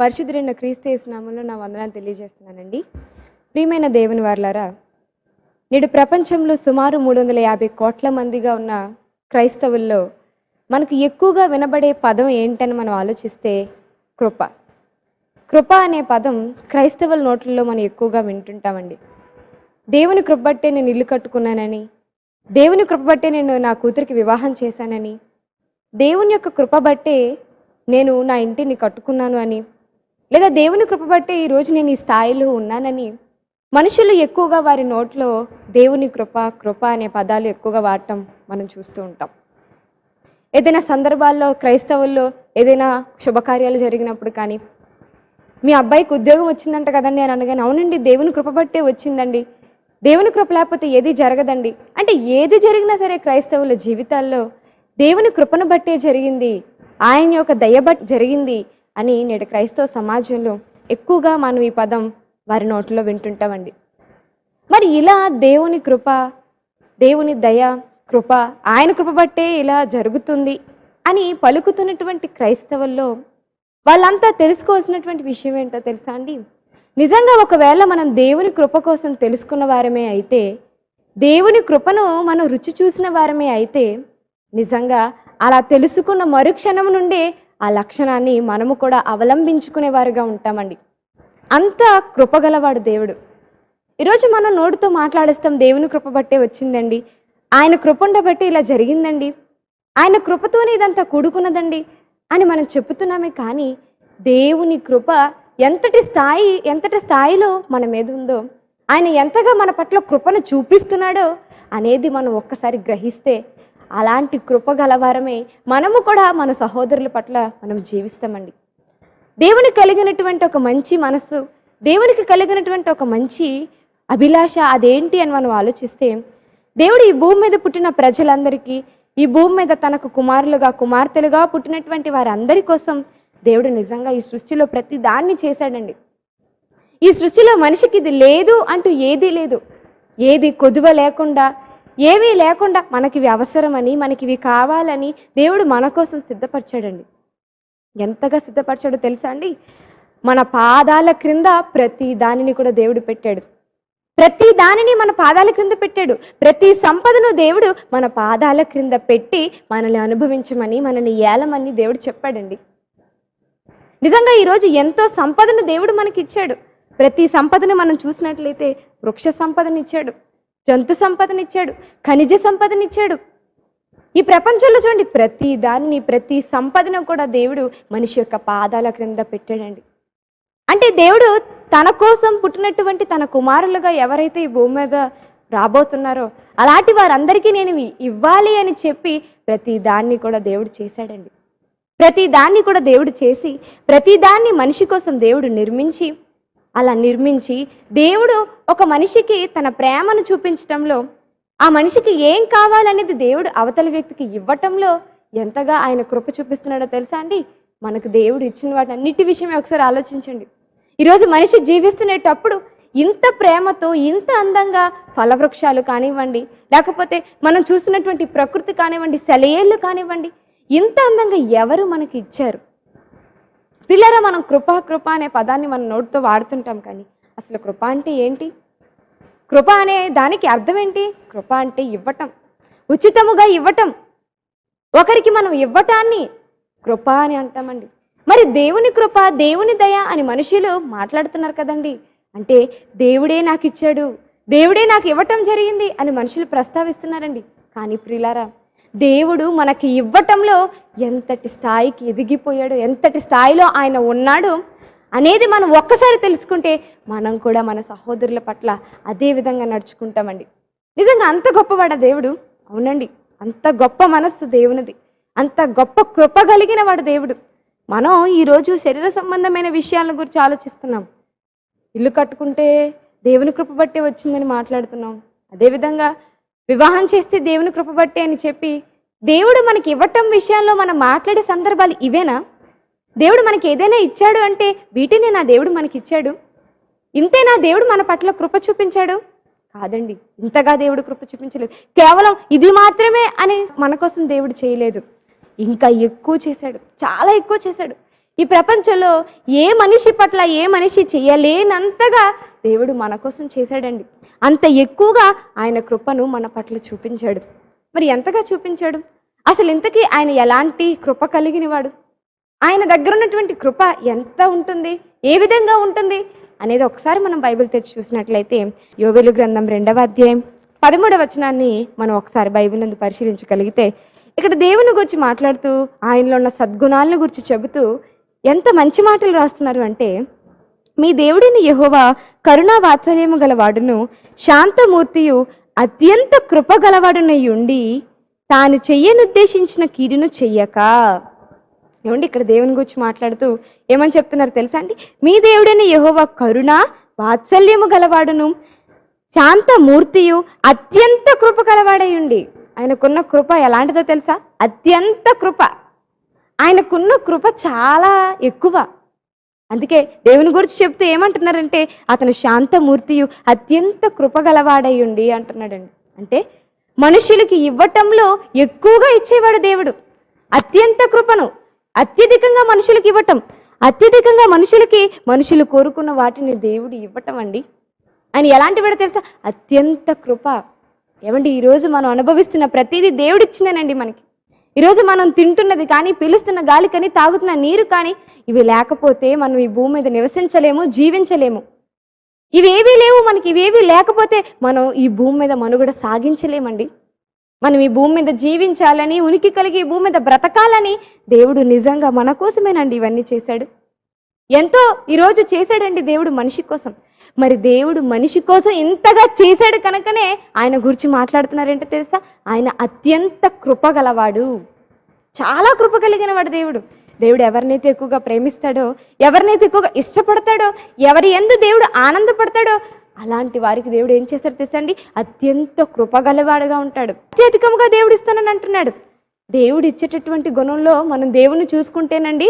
పరిశుద్ధుడైన క్రీస్తు నామంలో నా వందనాలు తెలియజేస్తున్నానండి. ప్రియమైన దేవుని వార్లారా నేడు ప్రపంచంలో సుమారు మూడు వందల యాభై కోట్ల మందిగా ఉన్న క్రైస్తవుల్లో మనకు ఎక్కువగా వినబడే పదం ఏంటని మనం ఆలోచిస్తే కృప. కృప అనే పదం క్రైస్తవుల నోట్లలో మనం ఎక్కువగా వింటుంటామండి. దేవుని కృప బట్టే నేను ఇల్లు కట్టుకున్నానని దేవుని కృప బట్టే నేను నా కూతురికి వివాహం చేశానని దేవుని యొక్క కృప బట్టే నేను నా ఇంటిని కట్టుకున్నాను అని లేదా దేవుని కృప బట్టే ఈరోజు నేను ఈ స్థాయిలో ఉన్నానని మనుషులు ఎక్కువగా వారి నోట్లో దేవుని కృప కృప అనే పదాలు ఎక్కువగా వాడటం మనం చూస్తూ ఉంటాం. ఏదైనా సందర్భాల్లో క్రైస్తవుల్లో ఏదైనా శుభకార్యాలు జరిగినప్పుడు కానీ మీ అబ్బాయికి ఉద్యోగం వచ్చిందంట కదండి అని అనగానే అవునండి దేవుని కృప బట్టే వచ్చిందండి. దేవుని కృప లేకపోతే ఏది జరగదండి. అంటే ఏది జరిగినా సరే క్రైస్తవుల జీవితాల్లో దేవుని కృపను బట్టే జరిగింది. ఆయన యొక్క దయ బట్టి జరిగింది. అని నేడు క్రైస్తవ సమాజంలో ఎక్కువగా మనం ఈ పదం వారి నోట్లో వింటుంటామండి. మరి ఇలా దేవుని కృప దేవుని దయ కృప ఆయన కృప బట్టే ఇలా జరుగుతుంది అని పలుకుతున్నటువంటి క్రైస్తవుల్లో వాళ్ళంతా తెలుసుకోవాల్సినటువంటి విషయం ఏంటో తెలుసా అండి? నిజంగా ఒకవేళ మనం దేవుని కృప కోసం తెలుసుకున్న వారమే అయితే దేవుని కృపను మనం రుచి చూసిన వారమే అయితే నిజంగా అలా తెలుసుకున్న మరుక్షణం నుండే ఆ లక్షణాన్ని మనము కూడా అవలంబించుకునేవారుగా ఉంటామండి. అంత కృపగలవాడు దేవుడు. ఈరోజు మనం నోటితో మాట్లాడేస్తాం దేవుని కృప బట్టే వచ్చిందండి. ఆయన కృప ఉండబట్టి ఇలా జరిగిందండి. ఆయన కృపతోనే ఇదంతా కూడుకున్నదండి అని మనం చెప్తున్నామే కానీ దేవుని కృప ఎంతటి స్థాయి ఎంతటి స్థాయిలో మన మీద ఉందో ఆయన ఎంతగా మన పట్ల కృపను చూపిస్తున్నాడో అనేది మనం ఒక్కసారి గ్రహిస్తే అలాంటి కృప గలవారమే మనము కూడా మన సహోదరుల పట్ల మనం జీవిస్తామండి. దేవునికి కలిగినటువంటి ఒక మంచి మనస్సు దేవునికి కలిగినటువంటి ఒక మంచి అభిలాష అదేంటి అని మనం ఆలోచిస్తే దేవుడు ఈ భూమి మీద పుట్టిన ప్రజలందరికీ ఈ భూమి మీద తనకు కుమారులుగా కుమార్తెలుగా పుట్టినటువంటి వారందరి కోసం దేవుడు నిజంగా ఈ సృష్టిలో ప్రతి దాన్ని చేశాడండి. ఈ సృష్టిలో మనిషికి ఇది లేదు అంటూ ఏదీ లేదు. ఏది కొదువ లేకుండా ఏమీ లేకుండా మనకి ఇవి అవసరమని మనకి ఇవి కావాలని దేవుడు మన కోసం సిద్ధపరిచాడండి. ఎంతగా సిద్ధపరిచాడో తెలుసా అండి? మన పాదాల క్రింద ప్రతి దానిని కూడా దేవుడు పెట్టాడు. ప్రతి దానిని మన పాదాల క్రింద పెట్టాడు. ప్రతి సంపదను దేవుడు మన పాదాల క్రింద పెట్టి మనల్ని అనుభవించమని మనల్ని ఏలమని దేవుడు చెప్పాడండి. నిజంగా ఈరోజు ఎంతో సంపదను దేవుడు మనకి ఇచ్చాడు ప్రతి సంపదను మనం చూసినట్లయితే వృక్ష సంపదనిచ్చాడు. జంతు సంపదనిచ్చాడు ఖనిజ సంపదనిచ్చాడు. ఈ ప్రపంచంలో చూడండి ప్రతి దానిని ప్రతి సంపదను కూడా దేవుడు మనిషి యొక్క పాదాల క్రింద పెట్టాడండి. అంటే దేవుడు తన కోసం పుట్టినటువంటి తన కుమారులుగా ఎవరైతే ఈ భూమి మీద రాబోతున్నారో అలాంటి వారందరికీ నేను ఇవ్వాలి అని చెప్పి ప్రతి దాన్ని కూడా దేవుడు చేశాడండి. ప్రతి దాన్ని కూడా దేవుడు చేసి ప్రతి దాన్ని మనిషి కోసం దేవుడు నిర్మించి అలా నిర్మించి దేవుడు ఒక మనిషికి తన ప్రేమను చూపించటంలో ఆ మనిషికి ఏం కావాలనేది దేవుడు అవతల వ్యక్తికి ఇవ్వటంలో ఎంతగా ఆయన కృప చూపిస్తున్నాడో తెలుసా అండి? మనకు దేవుడు ఇచ్చిన వాటి అన్నిటి విషయమే ఒకసారి ఆలోచించండి. ఈరోజు మనిషి జీవిస్తునేటప్పుడు ఇంత ప్రేమతో ఇంత అందంగా ఫలవృక్షాలు కానివ్వండి లేకపోతే మనం చూస్తున్నటువంటి ప్రకృతి కానివ్వండి సెలయేళ్ళు కానివ్వండి ఇంత అందంగా ఎవరు మనకి ఇచ్చారు? పిల్లరా మనం కృప కృప అనే పదాన్ని మన నోటితో వాడుతుంటాం కానీ అసలు కృప అంటే ఏంటి? కృప అనే దానికి అర్థం ఏంటి? కృప అంటే ఇవ్వటం. ఉచితముగా ఇవ్వటం. ఒకరికి మనం ఇవ్వటాన్ని కృప అని అంటామండి. మరి దేవుని కృప దేవుని దయ అని మనుషులు మాట్లాడుతున్నారు కదండి. అంటే దేవుడే నాకు ఇచ్చాడు దేవుడే నాకు ఇవ్వటం జరిగింది అని మనుషులు ప్రస్తావిస్తున్నారండి. కానీ ప్రిలారా దేవుడు మనకి ఇవ్వటంలో ఎంతటి స్థాయికి ఎదిగిపోయాడు ఎంతటి స్థాయిలో ఆయన ఉన్నాడు అనేది మనం ఒక్కసారి తెలుసుకుంటే మనం కూడా మన సహోదరుల పట్ల అదే విధంగా నడుచుకుంటామండి. నిజంగా అంత గొప్పవాడ దేవుడు? అవునండి. అంత గొప్ప మనస్సు దేవునిది. అంత గొప్ప కృప కలిగిన వాడు దేవుడు. మనం ఈరోజు శరీర సంబంధమైన విషయాల గురించి ఆలోచిస్తున్నాం. ఇల్లు కట్టుకుంటే దేవుని కృప బట్టే వచ్చిందని మాట్లాడుతున్నాం. అదేవిధంగా వివాహం చేస్తే దేవుని కృపబట్టే అని చెప్పి దేవుడు మనకి ఇవ్వటం విషయంలో మనం మాట్లాడే సందర్భాలు ఇవేనా? దేవుడు మనకి ఏదైనా ఇచ్చాడు అంటే వీటినే నా దేవుడు మనకి ఇచ్చాడు ఇంతే నా దేవుడు మన పట్ల కృప చూపించాడు? కాదండి. ఇంతగా దేవుడు కృప చూపించలేదు. కేవలం ఇది మాత్రమే అని మన కోసం దేవుడు చేయలేదు. ఇంకా ఎక్కువ చేశాడు. చాలా ఎక్కువ చేశాడు. ఈ ప్రపంచంలో ఏ మనిషి పట్ల ఏ మనిషి చేయలేనంతగా దేవుడు మన కోసం చేశాడండి. అంత ఎక్కువగా ఆయన కృపను మన పట్ల చూపించాడు. మరి ఎంతగా చూపించాడు? అసలు ఇంతకీ ఆయన ఎలాంటి కృప కలిగినవాడు? ఆయన దగ్గర ఉన్నటువంటి కృప ఎంత ఉంటుంది? ఏ విధంగా ఉంటుంది? అనేది ఒకసారి మనం బైబిల్ తెరిచి చూసినట్లయితే యోవేలు గ్రంథం రెండవ అధ్యాయం పదమూడవ వచనాన్ని మనం ఒకసారి బైబిల్ నందు పరిశీలించగలిగితే ఇక్కడ దేవుని గురించి మాట్లాడుతూ ఆయనలో ఉన్న సద్గుణాలను గురించి చెబుతూ ఎంత మంచి మాటలు రాస్తున్నారు అంటే మీ దేవుడిని యహోవా కరుణా వాత్సల్యము గలవాడును శాంతమూర్తియు అత్యంత కృప ఉండి తాను చెయ్యనుద్దేశించిన కీడును చెయ్యక. ఏమండి ఇక్కడ దేవుని గురించి మాట్లాడుతూ ఏమని చెప్తున్నారు తెలుసా అండి? మీ దేవుడైన యెహోవా కరుణ వాత్సల్యము గలవాడును శాంతమూర్తియు అత్యంత కృప గలవాడై ఉండి. ఆయనకున్న కృప ఎలాంటిదో తెలుసా? అత్యంత కృప. ఆయనకున్న కృప చాలా ఎక్కువ. అందుకే దేవుని గురించి చెప్తూ ఏమంటున్నారంటే అతను శాంతమూర్తియు అత్యంత కృపగలవాడయ్యుండి ఉండి అంటున్నాడండి. అంటే మనుషులకి ఇవ్వటంలో ఎక్కువగా ఇచ్చేవాడు దేవుడు. అత్యంత కృపను అత్యధికంగా మనుషులకి ఇవ్వటం అత్యధికంగా మనుషులకి మనుషులు కోరుకున్న వాటిని దేవుడు ఇవ్వటం అండి ఆయన ఎలాంటి వాడు తెలుసా? అత్యంత కృప. ఏమండి ఈరోజు మనం అనుభవిస్తున్న ప్రతిదీ దేవుడిచ్చిందేనండి మనకి. ఈరోజు మనం తింటున్నది కానీ పిలుస్తున్న గాలి కానీ తాగుతున్న నీరు కానీ ఇవి లేకపోతే మనం ఈ భూమి మీద నివసించలేము జీవించలేము. ఇవేవీ లేవు మనకి ఇవేవీ లేకపోతే మనం ఈ భూమి మీద మనుగడ సాగించలేమండి. మనం ఈ భూమి మీద జీవించాలని ఉనికి కలిగి ఈ భూమి మీద బ్రతకాలని దేవుడు నిజంగా మన కోసమేనండి ఇవన్నీ చేశాడు. ఎంతో ఈరోజు చేశాడండి దేవుడు మనిషి కోసం. మరి దేవుడు మనిషి కోసం ఇంతగా చేశాడు కనుకనే ఆయన గురించి మాట్లాడుతున్నారేంటో తెలుసా? ఆయన అత్యంత కృపగలవాడు. చాలా కృప కలిగిన వాడు దేవుడు. దేవుడు ఎవరినైతే ఎక్కువగా ప్రేమిస్తాడో ఎవరినైతే ఎక్కువగా ఇష్టపడతాడో ఎవరి ఎందు దేవుడు ఆనందపడతాడో అలాంటి వారికి దేవుడు ఏం చేస్తాడు తెలుసండి అత్యంత కృపగలవాడుగా ఉంటాడు. అత్యధికంగా దేవుడు ఇస్తానని అంటున్నాడు. దేవుడు ఇచ్చేటటువంటి గుణంలో మనం దేవుని చూసుకుంటేనండి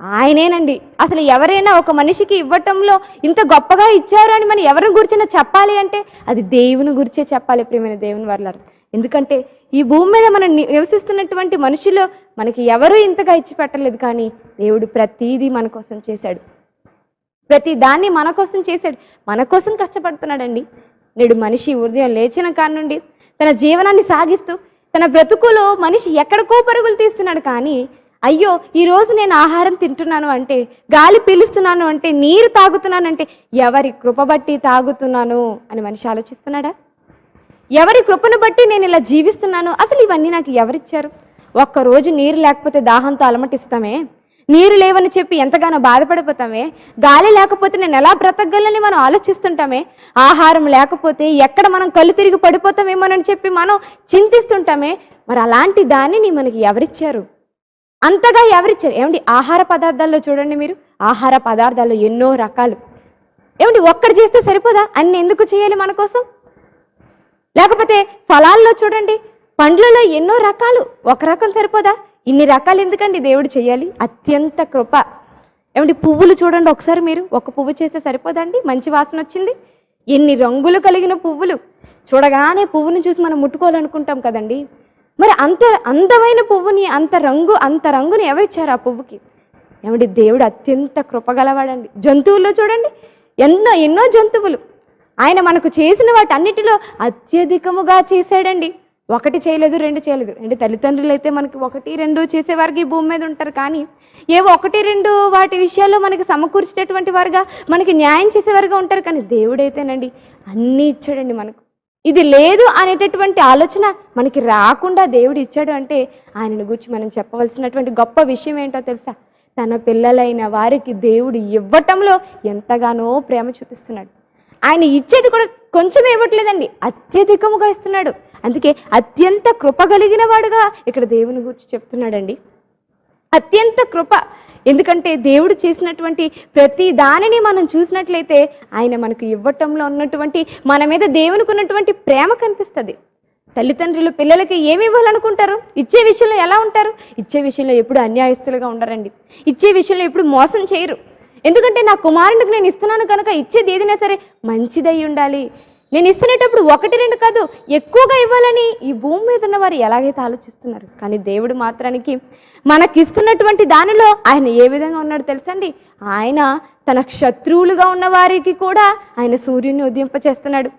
ఆయనేనండి. అసలు ఎవరైనా ఒక మనిషికి ఇవ్వటంలో ఇంత గొప్పగా ఇచ్చారు అని మనం ఎవరిని గురించిన చెప్పాలి అంటే అది దేవుని గురించే చెప్పాలి ప్రియమైన దేవుని వర్లారు. ఎందుకంటే ఈ భూమి మీద మనం ని- నివసిస్తున్నటువంటి మనుషులు మనకి ఎవరూ ఇంతగా ఇచ్చి పెట్టలేదు కానీ దేవుడు ప్రతీదీ మన కోసం చేశాడు. ప్రతి దాన్ని మన కోసం చేశాడు. మన కోసం కష్టపడుతున్నాడండి. నేడు మనిషి ఉదయం లేచిన కానుండి నుండి తన జీవనాన్ని సాగిస్తూ తన బ్రతుకులో మనిషి ఎక్కడికో పరుగులు తీస్తున్నాడు కానీ అయ్యో ఈ రోజు నేను ఆహారం తింటున్నాను అంటే గాలి పీలుస్తున్నాను అంటే నీరు తాగుతున్నాను అంటే ఎవరి కృపబట్టి తాగుతున్నాను అని మనిషి ఆలోచిస్తున్నాడా? ఎవరి కృపను బట్టి నేను ఇలా జీవిస్తున్నాను? అసలు ఇవన్నీ నాకు ఎవరిచ్చారు? ఒక్కరోజు నీరు లేకపోతే దాహంతో అలమటిస్తామే? నీరు లేవని చెప్పి ఎంతగానో బాధపడిపోతామే? గాలి లేకపోతే నేను ఎలా బ్రతకగలని మనం ఆలోచిస్తుంటామే? ఆహారం లేకపోతే ఎక్కడ మనం కళ్ళు తిరిగి పడిపోతామేమోనని చెప్పి మనం చింతిస్తుంటామే? మరి అలాంటి దానిని మనకి ఎవరిచ్చారు? అంతగా ఎవరిచ్చారు? ఏమండి ఆహార పదార్థాల్లో చూడండి మీరు. ఆహార పదార్థాల్లో ఎన్నో రకాలు. ఏమండి ఒక్కటి చేస్తే సరిపోదా? అన్ని ఎందుకు చేయాలి మన కోసం? లేకపోతే ఫలాల్లో చూడండి. పండ్లలో ఎన్నో రకాలు. ఒక రకం సరిపోదా? ఇన్ని రకాలు ఎందుకండి దేవుడు చేయాలి? అత్యంత కృప. ఏమండి పువ్వులు చూడండి ఒకసారి మీరు. ఒక పువ్వు చేస్తే సరిపోదండి మంచి వాసన వచ్చింది. ఎన్ని రంగులు కలిగిన పువ్వులు. చూడగానే పువ్వుని చూసి మనం ముట్టుకోవాలనుకుంటాం కదండి. మరి అంత అందమైన పువ్వుని అంత రంగు అంత రంగుని ఎవరిచ్చారు ఆ పువ్వుకి? ఏమండి దేవుడు అత్యంత కృపగలవాడండి జంతువుల్లో చూడండి. ఎన్నో ఎన్నో జంతువులు. ఆయన మనకు చేసిన వాటన్నిటిలో అత్యధికముగా చేశాడండి. ఒకటి చేయలేదు రెండు చేయలేదు. అంటే తల్లిదండ్రులు అయితే మనకి ఒకటి రెండు చేసేవారికి ఈ భూమి మీద ఉంటారు. కానీ ఏవో ఒకటి రెండు వాటి విషయాల్లో మనకి సమకూర్చేటటువంటి వారుగా మనకి న్యాయం చేసేవారుగా ఉంటారు. కానీ దేవుడైతేనండి అన్నీ ఇచ్చాడండి మనకు. ఇది లేదు అనేటటువంటి ఆలోచన మనకి రాకుండా దేవుడు ఇచ్చాడు అంటే ఆయనను గురించి మనం చెప్పవలసినటువంటి గొప్ప విషయం ఏంటో తెలుసా? తన పిల్లలైన వారికి దేవుడు ఇవ్వటంలో ఎంతగానో ప్రేమ చూపిస్తున్నాడు. ఆయన ఇచ్చేది కూడా కొంచెం ఇవ్వట్లేదండి. అత్యధికముగా ఇస్తున్నాడు. అందుకే అత్యంత కృప కలిగిన వాడుగా ఇక్కడ దేవుని గురించి చెప్తున్నాడండి. అత్యంత కృప. ఎందుకంటే దేవుడు చేసినటువంటి ప్రతి దానిని మనం చూసినట్లయితే ఆయన మనకు ఇవ్వటంలో ఉన్నటువంటి మన మీద దేవునికి ఉన్నటువంటి ప్రేమ కనిపిస్తుంది. తల్లిదండ్రులు పిల్లలకి ఏమి ఇవ్వాలనుకుంటారు? ఇచ్చే విషయంలో ఎలా ఉంటారు? ఇచ్చే విషయంలో ఎప్పుడు అన్యాయస్తులుగా ఉండరండి. ఇచ్చే విషయంలో ఎప్పుడు మోసం చేయరు. ఎందుకంటే నా కుమారునికి నేను ఇస్తున్నాను కనుక ఇచ్చేది ఏదైనా సరే మంచిదై ఉండాలి. నేను ఇస్తున్నప్పుడు ఒకటి రెండు కాదు ఎక్కువగా ఇవ్వాలని ఈ భూమి మీద ఉన్న వారు ఎలాగైతే ఆలోచిస్తున్నారు? కానీ దేవుడు మాత్రానికి మనకిస్తున్నటువంటి దానిలో ఆయన ఏ విధంగా ఉన్నాడో తెలుసండి? ఆయన తన శత్రువులుగా ఉన్న వారికి కూడా ఆయన సూర్యుని ఉదయింపచేస్తున్నాడు.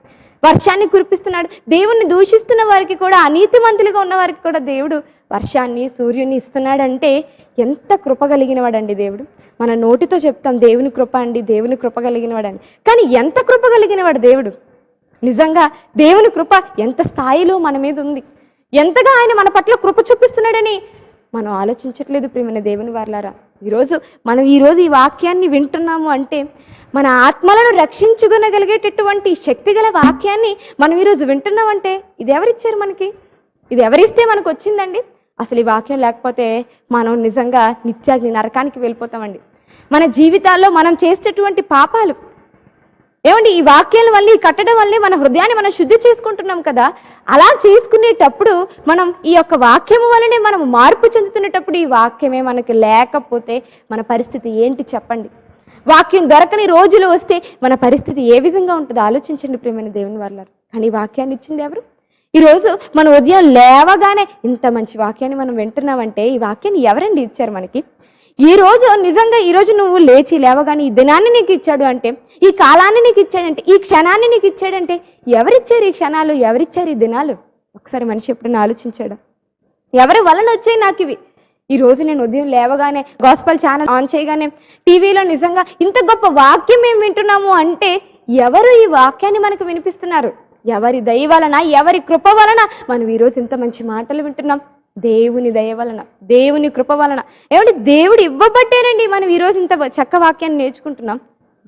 వర్షాన్ని కురిపిస్తున్నాడు. దేవుణ్ణి దూషిస్తున్న వారికి కూడా అనీతిమంతులుగా ఉన్న వారికి కూడా దేవుడు వర్షాన్ని సూర్యుని ఇస్తున్నాడంటే ఎంత కృప కలిగినవాడండి దేవుడు. మన నోటితో చెప్తాం దేవుని కృప అండి దేవుని కృప కలిగినవాడని. కానీ ఎంత కృప కలిగినవాడు దేవుడు? నిజంగా దేవుని కృప ఎంత స్థాయిలో మన మీద ఉంది? ఎంతగా ఆయన మన పట్ల కృప చూపిస్తున్నాడని మనం ఆలోచించట్లేదు ప్రియమైన దేవుని వార్లారా. ఈరోజు మనం ఈరోజు ఈ వాక్యాన్ని వింటున్నాము అంటే మన ఆత్మలను రక్షించుగనగలిగేటటువంటి శక్తి గల వాక్యాన్ని మనం ఈరోజు వింటున్నామంటే ఇది ఎవరిచ్చారు మనకి? ఇది ఎవరిస్తే మనకు వచ్చిందండి అసలు ఈ వాక్యం లేకపోతే మనం నిజంగా నిత్యాగ్ని నరకానికి వెళ్ళిపోతామండి. మన జీవితాల్లో మనం చేసేటటువంటి పాపాలు. ఏమండి ఈ వాక్యాల వల్ల ఈ కట్టడం వల్లే మన హృదయాన్ని మనం శుద్ధి చేసుకుంటున్నాం కదా? అలా చేసుకునేటప్పుడు మనం ఈ యొక్క వాక్యము వల్లనే మనం మార్పు చెందుతున్నప్పుడు ఈ వాక్యమే మనకి లేకపోతే మన పరిస్థితి ఏంటి చెప్పండి. వాక్యం దొరకని రోజులు వస్తే మన పరిస్థితి ఏ విధంగా ఉంటుందో ఆలోచించండి ప్రేమైన దేవుని వల్ల కానీ వాక్యాన్ని ఇచ్చింది ఎవరు? ఈరోజు మన ఉదయం లేవగానే ఇంత మంచి వాక్యాన్ని మనం వింటున్నామంటే ఈ వాక్యాన్ని ఎవరండి ఇచ్చారు మనకి? ఈ రోజు నిజంగా ఈ రోజు నువ్వు లేచి లేవగానే ఈ దినాన్ని నీకు ఇచ్చాడు అంటే ఈ కాలాన్ని నీకు ఇచ్చాడంటే ఈ క్షణాన్ని నీకు ఇచ్చాడంటే ఎవరిచ్చారు ఈ క్షణాలు? ఎవరిచ్చారు ఈ దినాలు? ఒకసారి మనిషి ఎప్పుడైనా ఆలోచించాడు? ఎవరి వలన వచ్చాయి నాకు ఇవి? ఈ రోజు నేను ఉదయం లేవగానే గాస్పల్ ఛానల్ ఆన్ చేయగానే టీవీలో నిజంగా ఇంత గొప్ప వాక్యం మేము వింటున్నాము అంటే ఎవరు ఈ వాక్యాన్ని మనకు వినిపిస్తున్నారు? ఎవరి దయ వలన ఎవరి కృప వలన మనం ఈరోజు ఇంత మంచి మాటలు వింటున్నాం. దేవుని దయ వలన దేవుని కృప వలన. ఏమంటే దేవుడు ఇవ్వబట్టేనండి మనం ఈరోజు ఇంత చక్క వాక్యాన్ని నేర్చుకుంటున్నాం.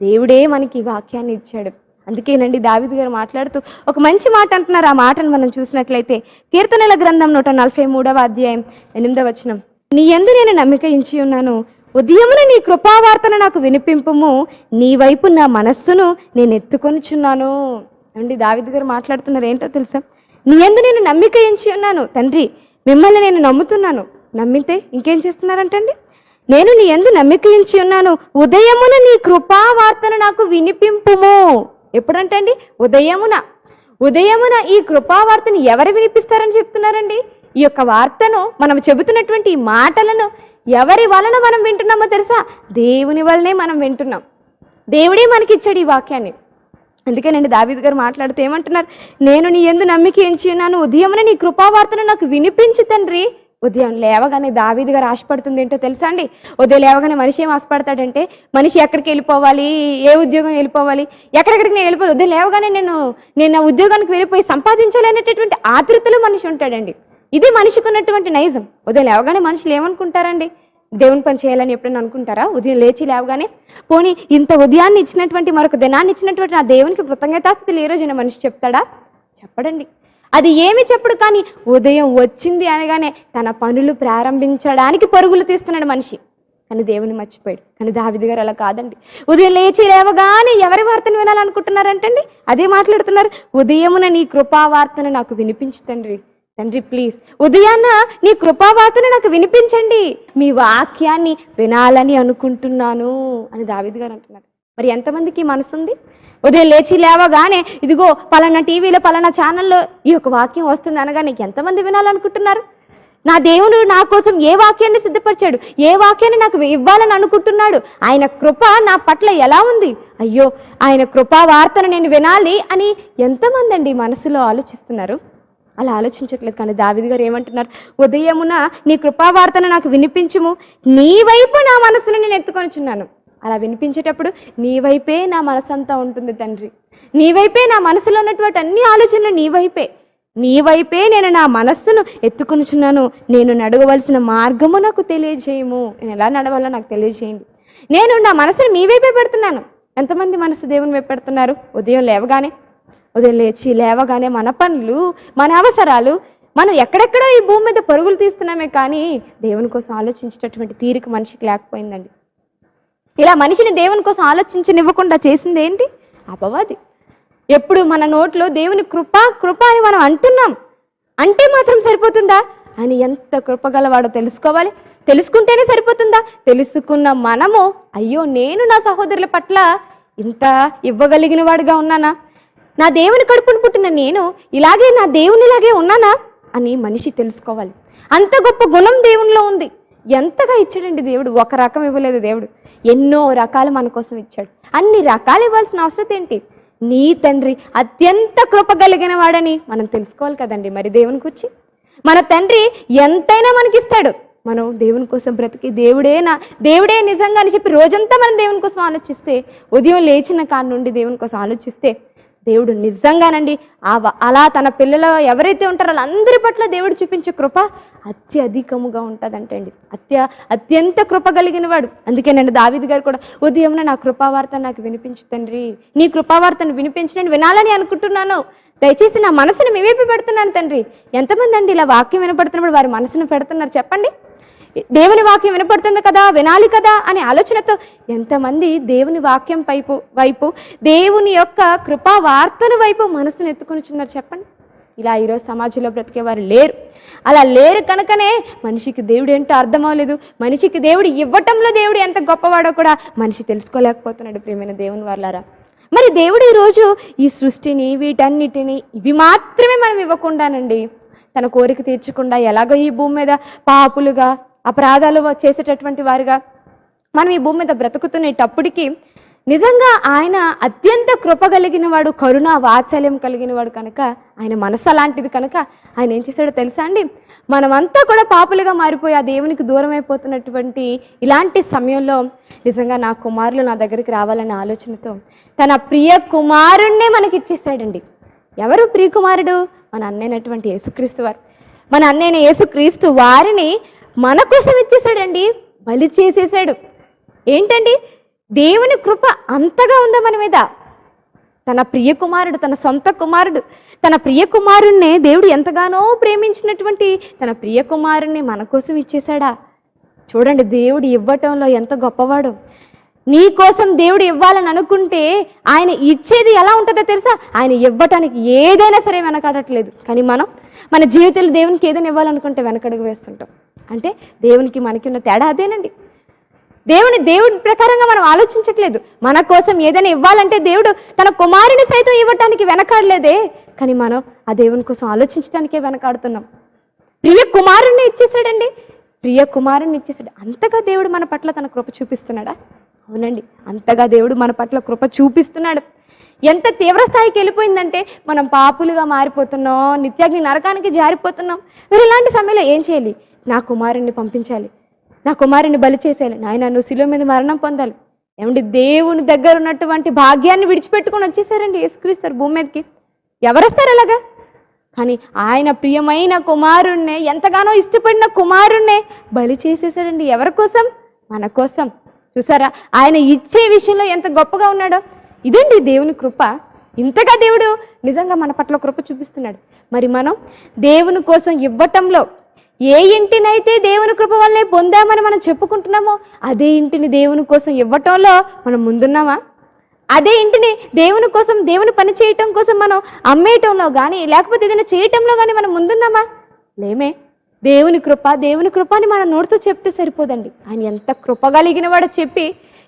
దేవుడే మనకి ఈ వాక్యాన్ని ఇచ్చాడు. అందుకేనండి దావిద్ గారు మాట్లాడుతూ ఒక మంచి మాట అంటున్నారు. ఆ మాటను మనం చూసినట్లయితే కీర్తనల గ్రంథం నూట నలభై మూడవ అధ్యాయం ఎనిమిదవ వచనం. నీ ఎందు నేను నమ్మిక ఇచ్చి ఉన్నాను. ఉదయమున నీ కృపావార్తను నాకు వినిపింపుము. నీ వైపు నా మనస్సును నేను ఎత్తుకొనిచున్నాను. అండి దావిద్ గారు మాట్లాడుతున్నారు ఏంటో తెలుసా? నీ ఎందు నేను నమ్మిక ఎంచి ఉన్నాను. తండ్రి మిమ్మల్ని నేను నమ్ముతున్నాను. నమ్మితే ఇంకేం చేస్తున్నారంటండి? నేను నీ ఎందు నమ్మిక ఎంచి ఉన్నాను. ఉదయమున నీ కృపా వార్తను నాకు వినిపింపుము. ఎప్పుడంటండి? ఉదయమున. ఉదయమున ఈ కృపావార్తను ఎవరు వినిపిస్తారని చెప్తున్నారండి? ఈ యొక్క వార్తను మనం చెబుతున్నటువంటి ఈ మాటలను ఎవరి వలన మనం వింటున్నామో తెలుసా? దేవుని వల్లనే మనం వింటున్నాం. దేవుడే మనకిచ్చాడు ఈ వాక్యాన్ని. అందుకేనండి దావీద్ గారు మాట్లాడుతూ ఏమంటున్నారు? నేను నీ ఎందు నమ్మిక ఎంచున్నాను ఉదయం ఉదయమున నీ కృపావార్తను నాకు వినిపించు తండ్రి. ఉదయం లేవగానే దావీది గారు ఆశపడుతుంది ఏంటో తెలుసా అండి? ఉదయం లేవగానే మనిషి ఏం ఆశపడతాడంటే మనిషి ఎక్కడికి వెళ్ళిపోవాలి? ఏ ఉద్యోగం వెళ్ళిపోవాలి? ఎక్కడెక్కడికి నేను వెళ్ళిపోవాలి? ఉదయం లేవగానే నేను నేను నా ఉద్యోగానికి వెళ్ళిపోయి సంపాదించాలి అనేటటువంటి ఆతృతలో మనిషి ఉంటాడండి. ఇది మనిషికి ఉన్నటువంటి నైజం. ఉదయం లేవగానే మనుషులు ఏమనుకుంటారండి? దేవుని పని చేయాలని ఎప్పుడైనా అనుకుంటారా? ఉదయం లేచి లేవగానే పోనీ ఇంత ఉదయాన్ని ఇచ్చినటువంటి మరొక దినాన్ని ఇచ్చినటువంటి నా దేవునికి కృతజ్ఞతాస్థితులు ఏ రోజైనా మనిషి చెప్తాడా? చెప్పడండి. అది ఏమి చెప్పడు కానీ ఉదయం వచ్చింది అనగానే తన పనులు ప్రారంభించడానికి పరుగులు తీస్తున్నాడు మనిషి. కానీ దేవుని మర్చిపోయాడు. కానీ దావిది గారు అలా కాదండి. ఉదయం లేచి లేవగానే ఎవరి వార్తను వినాలనుకుంటున్నారంటండి? అదే మాట్లాడుతున్నారు. ఉదయమున నీ కృపావార్తను నాకు వినిపించు తండ్రి ప్లీజ్. ఉదయాన్న నీ కృపావాతను నాకు వినిపించండి. మీ వాక్యాన్ని వినాలని అనుకుంటున్నాను అని దావిద్ గారు అంటున్నారు. మరి ఎంతమందికి మనసుంది? ఉదయం లేచి లేవగానే ఇదిగో పలానా టీవీలో పలానా ఛానల్లో ఈ యొక్క వాక్యం వస్తుంది అనగానే ఎంతమంది వినాలనుకుంటున్నారు? నా దేవుడు నా కోసం ఏ వాక్యాన్ని సిద్ధపరిచాడు? ఏ వాక్యాన్ని నాకు ఇవ్వాలని అనుకుంటున్నాడు? ఆయన కృప నా పట్ల ఎలా ఉంది? అయ్యో ఆయన కృపా వార్తను నేను వినాలి అని ఎంతమంది అండి మనసులో ఆలోచిస్తున్నారు? అలా ఆలోచించట్లేదు. కానీ దావిది గారు ఏమంటున్నారు? ఉదయమున నీ కృపావార్తను నాకు వినిపించుము. నీ వైపు నా మనసును నేను ఎత్తుకొనిచున్నాను అలా వినిపించేటప్పుడు నీ వైపే నా మనసంతా ఉంటుంది తండ్రి. నీ వైపే నా మనసులో ఉన్నటువంటి అన్ని ఆలోచనలు నీ వైపే. నీ వైపే నేను నా మనస్సును ఎత్తుకొనిచున్నాను నేను నడవవలసిన మార్గము నాకు తెలియజేయము. నేను ఎలా నడవాలో నాకు తెలియజేయండి. నేను నా మనసుని మీ వైపే పెడుతున్నాను. ఎంతమంది మనసు దేవుని వైపు పెడుతున్నారు? ఉదయం లేవగానే ఉదయం లేచి లేవగానే మన పనులు మన అవసరాలు మనం ఎక్కడెక్కడ ఈ భూమి మీద పరుగులు తీస్తున్నామే కానీ దేవుని కోసం ఆలోచించేటటువంటి తీరిక మనిషికి లేకపోయిందండి. ఇలా మనిషిని దేవుని కోసం ఆలోచించనివ్వకుండా చేసింది ఏంటి? అపవాది. ఎప్పుడు మన నోట్లో దేవుని కృప కృప అని మనం అంటున్నాం. అంటే మాత్రం సరిపోతుందా? అని ఎంత కృపగలవాడో తెలుసుకోవాలి. తెలుసుకుంటేనే సరిపోతుందా? తెలుసుకున్న మనము అయ్యో నేను నా సహోదరుల పట్ల ఇంత ఇవ్వగలిగిన వాడుగా ఉన్నానా? నా దేవుని కడుపును పుట్టిన నేను ఇలాగే నా దేవునిలాగే ఉన్నానా అని మనిషి తెలుసుకోవాలి. అంత గొప్ప గుణం దేవునిలో ఉంది. ఎంతగా ఇచ్చాడండి దేవుడు? ఒక రకం ఇవ్వలేదు దేవుడు. ఎన్నో రకాలు మన కోసం ఇచ్చాడు. అన్ని రకాలు ఇవ్వాల్సిన అవసరం ఏంటి? నీ తండ్రి అత్యంత కృప కలిగిన వాడని మనం తెలుసుకోవాలి కదండి. మరి దేవుని గురించి? మన తండ్రి ఎంతైనా మనకిస్తాడు. మనం దేవుని కోసం బ్రతికి దేవుడే నా దేవుడే నిజంగా అని చెప్పి రోజంతా మనం దేవుని కోసం ఆలోచిస్తే ఉదయం లేచిన కాడి నుండి దేవుని కోసం ఆలోచిస్తే దేవుడు నిజంగానండి. ఆ అలా తన పిల్లలు ఎవరైతే ఉంటారో వాళ్ళందరి పట్ల దేవుడు చూపించే కృప అత్యధికముగా ఉంటుందంటండి అత్య అత్యంత కృప కలిగిన వాడు నేను దావిది గారు కూడా ఉదయం నా కృపావార్త నాకు వినిపించు తండ్రి. నీ కృపావార్తను వినిపించి నేను వినాలని అనుకుంటున్నాను. దయచేసి నా మనసును మేవేపి పెడుతున్నాను తండ్రి. ఎంతమంది అండి ఇలా వాక్యం వినపడుతున్నప్పుడు వారి మనసును పెడుతున్నారు చెప్పండి. దేవుని వాక్యం వినపడుతుంది కదా వినాలి కదా అనే ఆలోచనతో ఎంతమంది దేవుని వాక్యం వైపు వైపు దేవుని యొక్క కృపా వార్తను వైపు మనసును ఎత్తుకునిచున్నారు చెప్పండి. ఇలా ఈరోజు సమాజంలో బ్రతికేవారు లేరు. అలా లేరు కనుకనే మనిషికి దేవుడు ఏంటో అర్థం అవ్వలేదు మనిషికి దేవుడు ఇవ్వటంలో దేవుడు ఎంత గొప్పవాడో కూడా మనిషి తెలుసుకోలేకపోతున్నాడు ప్రియమైన దేవుని వాళ్ళారా మరి దేవుడు ఈరోజు ఈ సృష్టిని వీటన్నిటిని ఇవి మాత్రమే మనం ఇవ్వకుండానండి. తన కోరిక తీర్చకుండా ఎలాగో ఈ భూమి మీద పాపులుగా అపరాధాలు చేసేటటువంటి వారుగా మనం ఈ భూమి మీద బ్రతుకుతునేటప్పటికి నిజంగా ఆయన అత్యంత కృప కలిగిన వాడు కరుణ వాత్సల్యం కలిగిన వాడు కనుక ఆయన మనసు అలాంటిది కనుక ఆయన ఏం చేశాడో తెలుసా అండి? మనమంతా కూడా పాపులుగా మారిపోయి ఆ దేవునికి దూరం అయిపోతున్నటువంటి ఇలాంటి సమయంలో నిజంగా నా కుమారులు నా దగ్గరికి రావాలనే ఆలోచనతో తన ప్రియ కుమారుణ్ణే మనకి ఇచ్చేసాడండి ఎవరు ప్రియకుమారుడు మన అన్నైనటువంటి యేసుక్రీస్తు వారు. మన అన్నైన యేసుక్రీస్తు వారిని మన కోసం ఇచ్చేసాడండి బలి చేసేసాడు ఏంటండి? దేవుని కృప అంతగా ఉందా మన మీద? తన ప్రియ కుమారుడు తన సొంత కుమారుడు తన ప్రియ కుమారుణ్ణే దేవుడు ఎంతగానో ప్రేమించినటువంటి తన ప్రియ కుమారుణ్ణి మన కోసం ఇచ్చేశాడా? చూడండి దేవుడు ఇవ్వటంలో ఎంత గొప్పవాడు. నీ కోసం దేవుడు ఇవ్వాలని అనుకుంటే ఆయన ఇచ్చేది ఎలా ఉంటుందో తెలుసా? ఆయన ఇవ్వటానికి ఏదైనా సరే వెనకాడట్లేదు. కానీ మనం మన జీవితంలో దేవునికి ఏదైనా ఇవ్వాలనుకుంటే వెనకడుగు వేస్తుంటాం. అంటే దేవునికి మనకి ఉన్న తేడా అదేనండి. దేవుని దేవుడి ప్రకారంగా మనం ఆలోచించట్లేదు. మన కోసం ఏదైనా ఇవ్వాలంటే దేవుడు తన కుమారుని సైతం ఇవ్వటానికి వెనకాడలేదే. కానీ మనం ఆ దేవుని కోసం ఆలోచించడానికే వెనకాడుతున్నాం. ప్రియ కుమారుణ్ణి ఇచ్చేసాడండి. ప్రియ కుమారుణ్ణి ఇచ్చేసాడు. అంతగా దేవుడు మన పట్ల తన కృప చూపిస్తున్నాడా? అవునండి. అంతగా దేవుడు మన పట్ల కృప చూపిస్తున్నాడు. ఎంత తీవ్ర స్థాయికి వెళ్ళిపోయిందంటే మనం పాపులుగా మారిపోతున్నాం నిత్యాగ్ని నరకానికి జారిపోతున్నాం. మరి ఇలాంటి సమయంలో ఏం చేయాలి? నా కుమారుణ్ణి పంపించాలి. నా కుమారుని బలి చేసేయాలి. నాయన నువ్వు శిలువ మీద మరణం పొందాలి. ఏమండి దేవుని దగ్గర ఉన్నటువంటి భాగ్యాన్ని విడిచిపెట్టుకొని వచ్చేసారండి యేసుక్రీస్తారు భూమి మీదకి. ఎవరొస్తారు అలాగా? కానీ ఆయన ప్రియమైన కుమారుణ్ణే ఎంతగానో ఇష్టపడిన కుమారుణ్ణే బలి చేసేసాడండి ఎవరి కోసం? మన కోసం. చూసారా? ఆయన ఇచ్చే విషయంలో ఎంత గొప్పగా ఉన్నాడో? ఇదండి దేవుని కృప? ఇంతగా దేవుడు నిజంగా మన పట్ల కృప చూపిస్తున్నాడు. మరి మనం దేవుని కోసం ఇవ్వటంలో ఏ ఇంటినైతే దేవుని కృప వల్లే పొందామని మనం చెప్పుకుంటున్నామో అదే ఇంటిని దేవుని కోసం ఇవ్వటంలో మనం ముందున్నామా? అదే ఇంటిని దేవుని కోసం దేవుని పని చేయటం కోసం మనం అమ్మేయటంలో కానీ లేకపోతే ఏదైనా చేయటంలో కానీ మనం ముందున్నామా? లేమే. దేవుని కృప దేవుని కృప అని మన నోటితో చెప్తే సరిపోదండి. ఆయన ఎంత కృప కలిగిన వాడో చెప్పి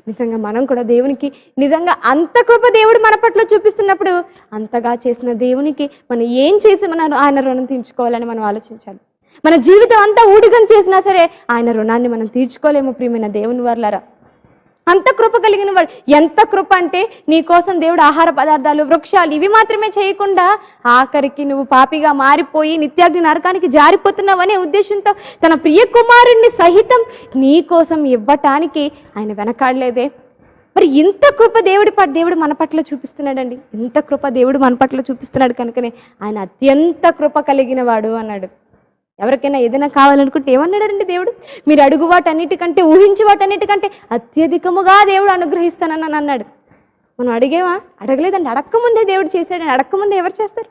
నిజంగా మనం కూడా దేవునికి నిజంగా అంత గొప్ప దేవుడు మన పట్ల చూపిస్తున్నప్పుడు అంతగా చేసిన దేవునికి మనం ఏం చేసి మన ఆయన రుణం తీర్చుకోవాలని మనం ఆలోచించాలి. మన జీవితం అంతా ఊడిగం చేసినా సరే ఆయన రుణాన్ని మనం తీర్చుకోలేము ప్రియమైన దేవుని వర్లారా. అంత కృప కలిగిన వాడు. ఎంత కృప అంటే నీ కోసం దేవుడు ఆహార పదార్థాలు వృక్షాలు ఇవి మాత్రమే చేయకుండా ఆఖరికి నువ్వు పాపిగా మారిపోయి నిత్యాగ్ని నరకానికి జారిపోతున్నావు అనే ఉద్దేశంతో తన ప్రియ కుమారుణ్ణి సహితం నీ కోసం ఇవ్వటానికి ఆయన వెనకాడలేదే. మరి ఇంత కృప దేవుడి పట్ దేవుడు మన పట్ల చూపిస్తున్నాడండి. ఇంత కృప దేవుడు మన పట్ల చూపిస్తున్నాడు కనుకనే ఆయన అత్యంత కృప కలిగిన వాడు అన్నాడు. ఎవరికైనా ఏదైనా కావాలనుకుంటే ఏమన్నాడండి దేవుడు? మీరు అడుగు వాటన్నిటికంటే ఊహించి వాటన్నిటికంటే అత్యధికముగా దేవుడు అనుగ్రహిస్తానని అన్నాడు. మనం అడిగేవా? అడగలేదండి. అడక్కముందే దేవుడు చేశాడని అడక్కముందే ఎవరు చేస్తారు?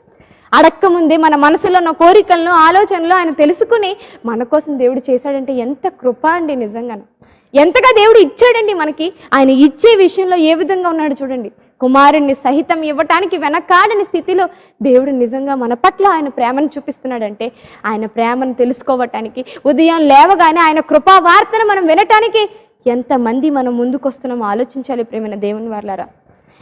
అడక్కముందే మన మనసులో ఉన్న కోరికలను ఆలోచనలు ఆయన తెలుసుకుని మన కోసం దేవుడు చేశాడంటే ఎంత కృప అండి నిజంగా ఎంతగా దేవుడు ఇచ్చాడండి మనకి. ఆయన ఇచ్చే విషయంలో ఏ విధంగా ఉన్నాడు చూడండి. కుమారుణ్ణి సహితం ఇవ్వటానికి వెనకాడని స్థితిలో దేవుడు నిజంగా మన పట్ల ఆయన ప్రేమను చూపిస్తున్నాడంటే ఆయన ప్రేమను తెలుసుకోవటానికి ఉదయం లేవగానే ఆయన కృపా వార్తను మనం వినటానికి ఎంతమంది మనం ముందుకొస్తున్నామో ఆలోచించాలి ప్రేమైన దేవుని వాళ్ళారా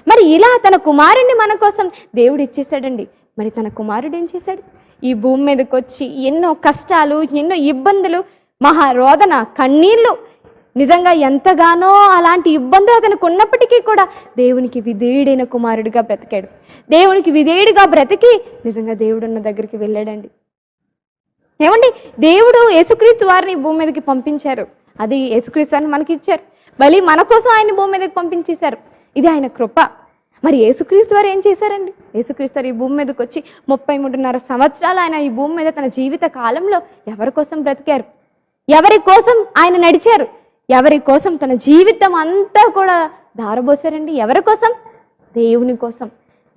మరి ఇలా తన కుమారుణ్ణి మన కోసం దేవుడు ఇచ్చేసాడండి మరి తన కుమారుడు ఏం చేశాడు? ఈ భూమి మీదకి వచ్చి ఎన్నో కష్టాలు ఎన్నో ఇబ్బందులు మహారోదన కన్నీళ్ళు నిజంగా ఎంతగానో అలాంటి ఇబ్బందులు అతనికి ఉన్నప్పటికీ కూడా దేవునికి విధేయుడైన కుమారుడిగా బ్రతికాడు. దేవునికి విధేయుడిగా బ్రతికి నిజంగా దేవుడు ఉన్న దగ్గరికి వెళ్ళాడండి. ఏమండి? దేవుడు యేసుక్రీస్తు వారిని భూమి మీదకి పంపించారు. అది యేసుక్రీస్తు వారిని మనకి ఇచ్చారు మళ్ళీ మన కోసం ఆయన భూమి మీదకి పంపించేశారు. ఇది ఆయన కృప. మరి యేసుక్రీస్తు వారు ఏం చేశారండి? యేసుక్రీస్తు వారు ఈ భూమి మీదకి వచ్చి ముప్పై మూడున్నర సంవత్సరాలు ఆయన ఈ భూమి మీద తన జీవిత కాలంలో ఎవరి కోసం బ్రతికారు? ఎవరి కోసం ఆయన నడిచారు? ఎవరి కోసం? తన జీవితం అంతా కూడా దారబోసారండి. ఎవరి కోసం? దేవుని కోసం.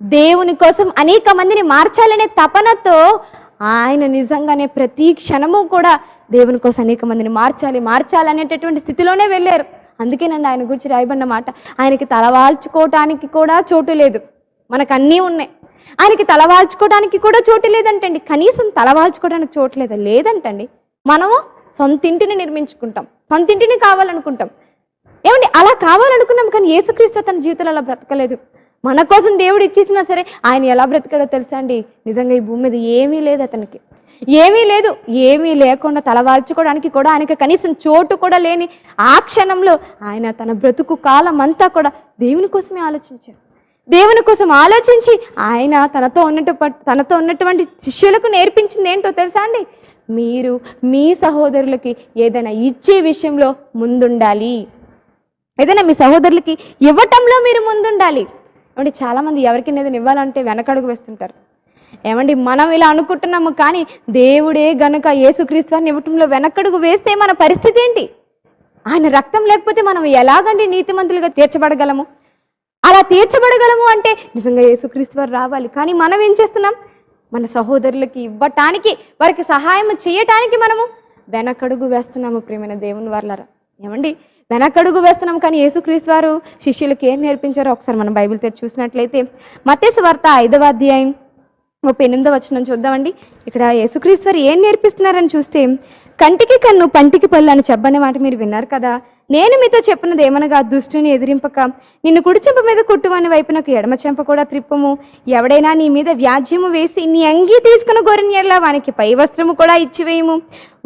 దేవుని కోసం అనేక మందిని మార్చాలనే తపనతో ఆయన నిజంగానే ప్రతి క్షణము కూడా దేవుని కోసం అనేక మందిని మార్చాలి మార్చాలి అనేటటువంటి స్థితిలోనే వెళ్ళారు. అందుకేనండి ఆయన గురించి రాయబడిన మాట ఆయనకి తలవాల్చుకోవటానికి కూడా చోటు లేదు. మనకు అన్నీ ఉన్నాయి. ఆయనకి తలవాల్చుకోవడానికి కూడా చోటు లేదంటండి. కనీసం తలవాల్చుకోవడానికి చోటు లేదా లేదంటండి. మనము సొంత ఇంటిని నిర్మించుకుంటాం. సొంత ఇంటిని కావాలనుకుంటాం. ఏమండి అలా కావాలనుకున్నాం కానీ యేసుక్రీస్తు తన జీవితంలో అలా బ్రతకలేదు. మన కోసం దేవుడు ఇచ్చేసినా సరే ఆయన ఎలా బ్రతికాడో తెలుసా అండి? నిజంగా ఈ భూమి మీద ఏమీ లేదు అతనికి. ఏమీ లేదు ఏమీ లేకుండా తలవాల్చుకోవడానికి కూడా ఆయనకి కనీసం చోటు కూడా లేని ఆ క్షణంలో ఆయన తన బ్రతుకు కాలం అంతా కూడా దేవుని కోసమే ఆలోచించారు. దేవుని కోసం ఆలోచించి ఆయన తనతో ఉన్నట్టు తనతో ఉన్నటువంటి శిష్యులకు నేర్పించింది ఏంటో తెలుసా అండి? మీరు మీ సహోదరులకి ఏదైనా ఇచ్చే విషయంలో ముందుండాలి. ఏదైనా మీ సహోదరులకి ఇవ్వటంలో మీరు ముందుండాలి. ఏమండి చాలామంది ఎవరికి ఏదైనా ఇవ్వాలంటే వెనకడుగు వేస్తుంటారు. ఏమండి మనం ఇలా అనుకుంటున్నాము కానీ దేవుడే గనుక యేసుక్రీస్తు వారిని ఇవ్వటంలో వెనకడుగు వేస్తే మన పరిస్థితి ఏంటి? ఆయన రక్తం లేకపోతే మనం ఎలాగండి నీతిమంతులుగా తీర్చబడగలము? అలా తీర్చబడగలము అంటే నిజంగా యేసుక్రీస్తు వారు రావాలి. కానీ మనం ఏం చేస్తున్నాం? మన సహోదరులకి ఇవ్వటానికి వారికి సహాయం చేయటానికి మనము వెనకడుగు వేస్తున్నాము ప్రియమైన దేవుని వర్లరా. ఏమండి? వెనకడుగు వేస్తున్నాం కానీ యేసుక్రీస్తు వారు శిష్యులకి ఏం నేర్పించారో ఒకసారి మనం బైబిల్ తెరిచి చూసినట్లయితే మత్తేసు వార్త ఐదవ అధ్యాయం ముప్పై ఎనిమిదో వచ్చిన చూద్దామండి. ఇక్కడ యేసుక్రీస్తు వారు ఏం నేర్పిస్తున్నారని చూస్తే కంటికి కన్ను పంటికి పళ్ళు అని చెప్పని మాట మీరు విన్నారు కదా. నేను మీతో చెప్పినది ఏమనగా దుష్టుని ఎదిరింపక నిన్ను కుడి చెంప మీద కొట్టువాని వైపు నాకు ఎడమ చెంప కూడా త్రిప్పము. ఎవడైనా నీ మీద వ్యాజ్యము వేసి నీ అంగీ తీసుకుని గొర్రెల వానికి పై వస్త్రము కూడా ఇచ్చివేయము.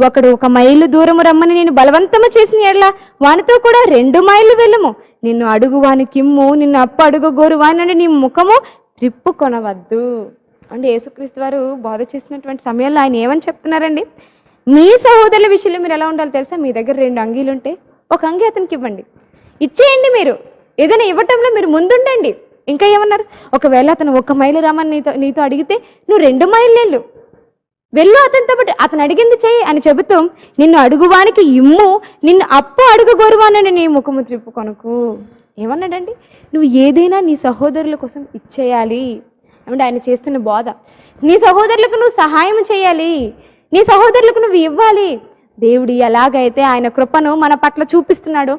ఒకడు ఒక మైలు దూరము రమ్మని నేను బలవంతము చేసిన ఎడల వానితో కూడా రెండు మైళ్ళు వెళ్ళము. నిన్ను అడుగు వాని కిమ్ము నిన్ను అప్పు అడుగు గోరు వాని నీ ముఖము త్రిప్పు కొనవద్దు. అంటే యేసుక్రీస్తు వారు బోధ చేసినటువంటి సమయంలో ఆయన ఏమని చెప్తున్నారండి? మీ సహోదరుల విషయంలో మీరు ఎలా ఉండాలో తెలుసా? మీ దగ్గర రెండు అంగీలు ఉంటే ఒక అంగి అతనికి ఇవ్వండి. ఇచ్చేయండి మీరు. ఏదైనా ఇవ్వటంలో మీరు ముందుండండి. ఇంకా ఏమన్నారు? ఒకవేళ అతను ఒక మైలు రామని నీతో నీతో అడిగితే నువ్వు రెండు మైళ్ళు వెళ్ళు వెళ్ళు అతనితో పాటు. అతను అడిగింది చేయి అని చెబుతూ నిన్ను అడుగువానికి ఇమ్ము. నిన్ను అప్పు అడుగు గోరువానని నీ ముఖము త్రిప్పు కొనుకు ఏమన్నాడండి? నువ్వు ఏదైనా నీ సహోదరుల కోసం ఇచ్చేయాలి. అంటే ఆయన చేస్తున్న బోధ. నీ సహోదరులకు నువ్వు సహాయం చేయాలి నీ సహోదరులకు నువ్వు ఇవ్వాలి. దేవుడు ఎలాగైతే ఆయన కృపను మన పట్ల చూపిస్తున్నాడు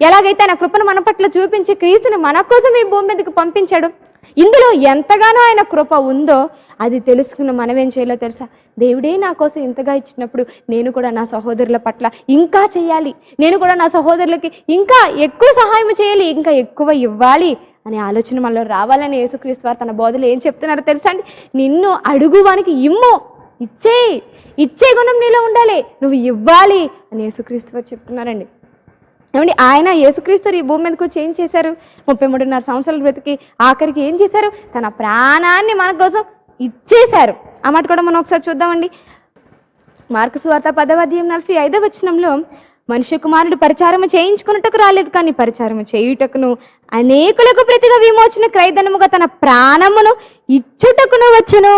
ఎలాగైతే ఆయన కృపను మన పట్ల చూపించి క్రీస్తుని మన కోసం ఈ భూమి మీదకి పంపించాడు ఇందులో ఎంతగానో ఆయన కృప ఉందో అది తెలుసుకున్న మనం ఏం చేయాలో తెలుసా? దేవుడే నా కోసం ఇంతగా ఇచ్చినప్పుడు నేను కూడా నా సహోదరుల పట్ల ఇంకా చేయాలి నేను కూడా నా సహోదరులకి ఇంకా ఎక్కువ సహాయం చేయాలి ఇంకా ఎక్కువ ఇవ్వాలి అనే ఆలోచన మనలో రావాలని యేసుక్రీస్తు వారు తన బోధలు ఏం చెప్తున్నారో తెలుసా అండి? నిన్ను అడుగువానికి ఇమ్ము ఇచ్చేయి. ఇచ్చే గుణం నీలో ఉండాలి. నువ్వు ఇవ్వాలి అని యేసుక్రీస్తు వారు చెప్తున్నారండి. ఏమండి ఆయన యేసుక్రీస్తు ఈ భూమి మీదకి వచ్చి ఏం చేశారు? ముప్పై మూడున్నర సంవత్సరాల బ్రతికి ఆఖరికి ఏం చేశారు? తన ప్రాణాన్ని మన కోసం ఇచ్చేశారు. ఆ మాట కూడా మనం ఒకసారి చూద్దామండి. మార్కు సువార్త పదవాధ్యం నలభై ఐదవ వచనంలో మనుష్య కుమారుడు పరిచారము చేయించుకున్నట్టుకు రాలేదు కానీ పరిచారము చేయుటకును అనేకులకు ప్రతిగా విమోచన క్రైదనముగా తన ప్రాణమును ఇచ్చుటకును వచ్చును.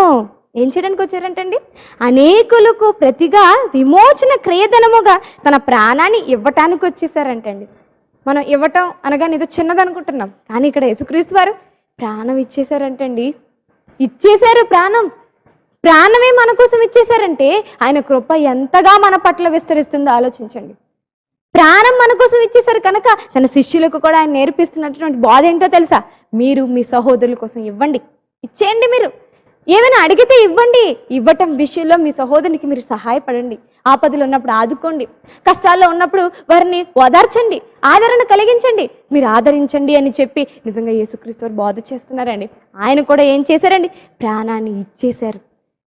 ఏం చేయడానికి వచ్చారంటండి? అనేకులకు ప్రతిగా విమోచన క్రియధనముగా తన ప్రాణాన్ని ఇవ్వటానికి వచ్చేసారంటండి. మనం ఇవ్వటం అనగానే ఏదో చిన్నది అనుకుంటున్నాం. కానీ ఇక్కడ యేసుక్రీస్తు వారు ప్రాణం ఇచ్చేసారంటండి. ఇచ్చేశారు ప్రాణం. ప్రాణమే మన కోసం ఇచ్చేశారంటే ఆయన కృప ఎంతగా మన పట్ల విస్తరిస్తుందో ఆలోచించండి. ప్రాణం మన కోసం ఇచ్చేశారు కనుక తన శిష్యులకు కూడా ఆయన నేర్పిస్తున్నటువంటి బాధ ఏంటో తెలుసా? మీరు మీ సహోదరుల కోసం ఇవ్వండి. ఇచ్చేయండి మీరు. ఏమైనా అడిగితే ఇవ్వండి. ఇవ్వటం విషయంలో మీ సహోదరునికి మీరు సహాయపడండి. ఆపదలు ఉన్నప్పుడు ఆదుకోండి. కష్టాల్లో ఉన్నప్పుడు వారిని ఓదార్చండి. ఆదరణ కలిగించండి. మీరు ఆదరించండి అని చెప్పి నిజంగా యేసుక్రీస్తు వారు బోధ చేస్తున్నారండి. ఆయన కూడా ఏం చేశారండి? ప్రాణాన్ని ఇచ్చేశారు.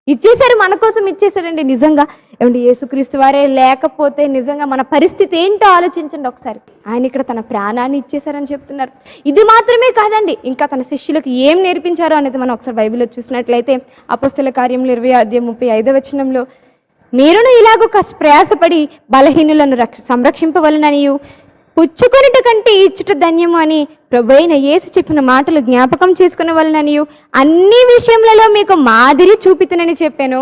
ఇచ్చేశారు మన కోసం ఇచ్చేశారండి. నిజంగా ఏమంటే యేసుక్రీస్తు వారే లేకపోతే నిజంగా మన పరిస్థితి ఏంటో ఆలోచించండి ఒకసారి. ఆయన ఇక్కడ తన ప్రాణాన్ని ఇచ్చేశారని చెప్తున్నారు. ఇది మాత్రమే కాదండి ఇంకా తన శిష్యులకు ఏం నేర్పించారో అనేది మనం ఒకసారి బైబిల్లో చూసినట్లయితే అపస్తుల కార్యంలో ఇరవై అధ్యాయం ముప్పై ఐదో వచనంలో మీరును ఇలాగ ప్రయాసపడి బలహీనులను రక్ష సంరక్షింపవలననియు పుచ్చుకొనుట కంటే ఇచ్చుట ధన్యము అని ప్రభైన యేసు చెప్పిన మాటలు జ్ఞాపకం చేసుకున్న వలననియు అన్ని విషయములలో మీకు మాదిరి చూపితనని చెప్పాను.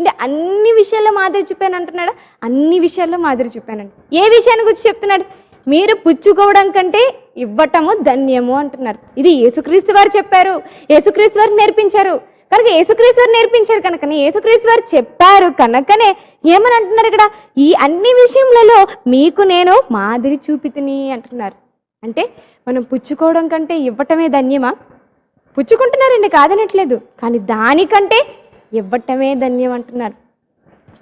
అంటే అన్ని విషయాల్లో మాదిరి చూపాను అంటున్నాడు? అన్ని విషయాల్లో మాదిరి చూపానండి ఏ విషయాన్ని గురించి చెప్తున్నాడు? మీరు పుచ్చుకోవడం కంటే ఇవ్వటము ధన్యము అంటున్నారు. ఇది యేసుక్రీస్తు వారు చెప్పారు. యేసుక్రీస్తు వారు నేర్పించారు. కనుక యేసుక్రీస్తు వారు నేర్పించారు కనుకనే యేసుక్రీస్తు వారు చెప్పారు కనుకనే ఏమని అంటున్నారు ఇక్కడ? ఈ అన్ని విషయములలో మీకు నేను మాదిరి చూపితిని అంటున్నారు. అంటే మనం పుచ్చుకోవడం కంటే ఇవ్వటమే ధన్యమా? పుచ్చుకుంటున్నారండి కాదనట్లేదు. కానీ దానికంటే ఇవ్వటమే ధన్యం అంటున్నారు.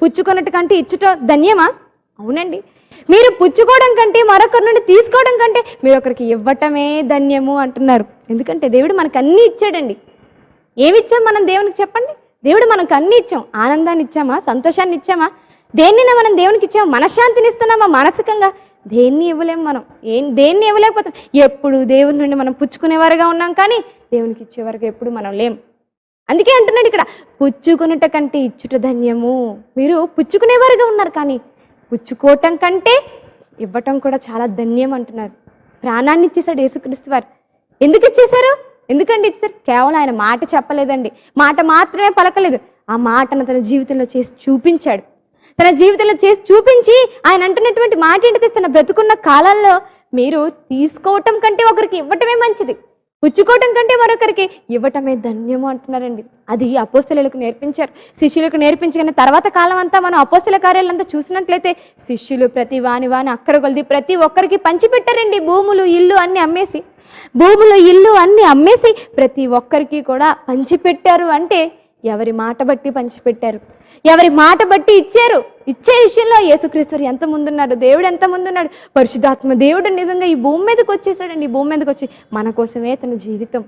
పుచ్చుకున్నట్టు కంటే ఇచ్చుట ధన్యమా? అవునండి. మీరు పుచ్చుకోవడం కంటే మరొకరి నుండి తీసుకోవడం కంటే మీరు ఒకరికి ఇవ్వటమే ధన్యము అంటున్నారు. ఎందుకంటే దేవుడు మనకు అన్నీ ఇచ్చాడండి. ఏమిచ్చాం మనం దేవునికి చెప్పండి? దేవుడు మనకు అన్ని ఇచ్చాం. ఆనందాన్ని ఇచ్చామా? సంతోషాన్ని ఇచ్చామా? దేన్నైనా మనం దేవునికి ఇచ్చాము? మనశ్శాంతిని ఇస్తున్నామా? మానసికంగా దేన్ని ఇవ్వలేము మనం? ఏం దేన్ని ఇవ్వలేకపోతాం ఎప్పుడు దేవుని నుండి మనం పుచ్చుకునేవారుగా ఉన్నాం కానీ దేవునికి ఇచ్చేవారుగా ఎప్పుడు మనం లేం. అందుకే అంటున్నాడు ఇక్కడ పుచ్చుకునుట కంటే ఇచ్చుట ధన్యము. మీరు పుచ్చుకునేవారుగా ఉన్నారు కానీ పుచ్చుకోవటం కంటే ఇవ్వటం కూడా చాలా ధన్యం అంటున్నారు. ప్రాణాన్ని ఇచ్చేశాడు యేసుక్రీస్తు వారు. ఎందుకు ఇచ్చేశారు? ఎందుకండి ఇచ్చారు కేవలం ఆయన మాట చెప్పలేదండి. మాట మాత్రమే పలకలేదు. ఆ మాటను తన జీవితంలో చేసి చూపించాడు. తన జీవితంలో చేసి చూపించి ఆయన అంటున్నటువంటి మాట ఏంటి తన బ్రతుకున్న కాలంలో మీరు తీసుకోవటం కంటే ఒకరికి ఇవ్వటమే మంచిది. పుచ్చుకోవటం కంటే మరొకరికి ఇవ్వటమే ధన్యము అంటున్నారండి. అది అపోస్తలకు నేర్పించారు. శిష్యులకు నేర్పించగానే తర్వాత కాలం అంతా మనం అపోస్తల కార్యాలంతా చూసినట్లయితే శిష్యులు ప్రతి వాని వాని అక్కర కొలిది ప్రతి ఒక్కరికి పంచిపెట్టారండి. భూములు ఇల్లు అన్ని అమ్మేసి. భూములు ఇల్లు అన్ని అమ్మేసి ప్రతి ఒక్కరికి కూడా పంచిపెట్టారు అంటే ఎవరి మాట బట్టి పంచిపెట్టారు. ఎవరి మాట బట్టి ఇచ్చారు. ఇచ్చే విషయంలో యేసుక్రీస్తు ఎంత ముందున్నాడు? దేవుడు ఎంత ముందున్నాడు? పరిశుద్ధాత్మ దేవుడు నిజంగా ఈ భూమి మీదకి వచ్చేసాడండి. ఈ భూమి మీదకి వచ్చి మన కోసమే తన జీవితం.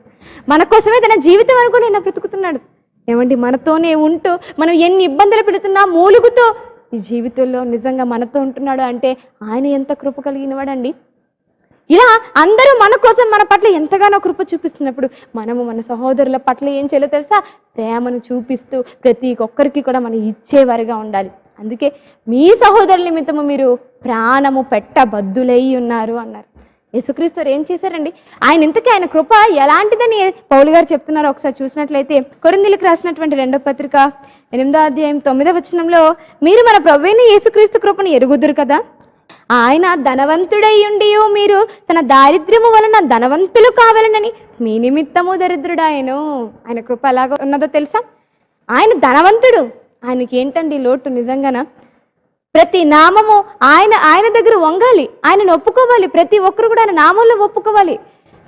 మన కోసమే తన జీవితం అనుకుని నా బ్రతుకుతున్నాడు. ఏమండి? మనతోనే ఉంటూ మనం ఎన్ని ఇబ్బందులు పెడుతున్నా మూలుగుతో ఈ జీవితంలో నిజంగా మనతో ఉంటున్నాడు అంటే ఆయన ఎంత కృప కలిగినవాడండి? ఇలా అందరూ మన కోసం మన పట్ల ఎంతగానో కృప చూపిస్తున్నప్పుడు మనము మన సహోదరుల పట్ల ఏం చేయాలో తెలుసా? ప్రేమను చూపిస్తూ ప్రతి ఒక్కరికి కూడా మనం ఇచ్చేవారిగా ఉండాలి. అందుకే మీ సహోదరుల నిమిత్తము మీరు ప్రాణము పెట్టబద్దులై ఉన్నారు అన్నారు. యేసుక్రీస్తు ఏం చేశారండి? ఆయన ఇంతకీ ఆయన కృప ఎలాంటిదని పౌలు గారు చెప్తున్నారు. ఒకసారి చూసినట్లయితే కొరిందీలకు రాసినటువంటి రెండో పత్రిక ఎనిమిదో అధ్యాయం తొమ్మిదో వచనంలో మీరు మన ప్రభువైన యేసుక్రీస్తు కృపను ఎరుగుదురు కదా? ఆయన ధనవంతుడై మీరు తన దారిద్ర్యము వలన ధనవంతులు కావాలనని మీ నిమిత్తము దరిద్రుడాయను. ఆయన కృప ఎలాగ ఉన్నదో తెలుసా? ఆయన ధనవంతుడు. ఆయనకి ఏంటండి లోటు నిజంగానా? ప్రతి నామము ఆయన ఆయన దగ్గర వంగాలి. ఆయనను ఒప్పుకోవాలి. ప్రతి ఒక్కరు కూడా ఆయన నామంలో ఒప్పుకోవాలి.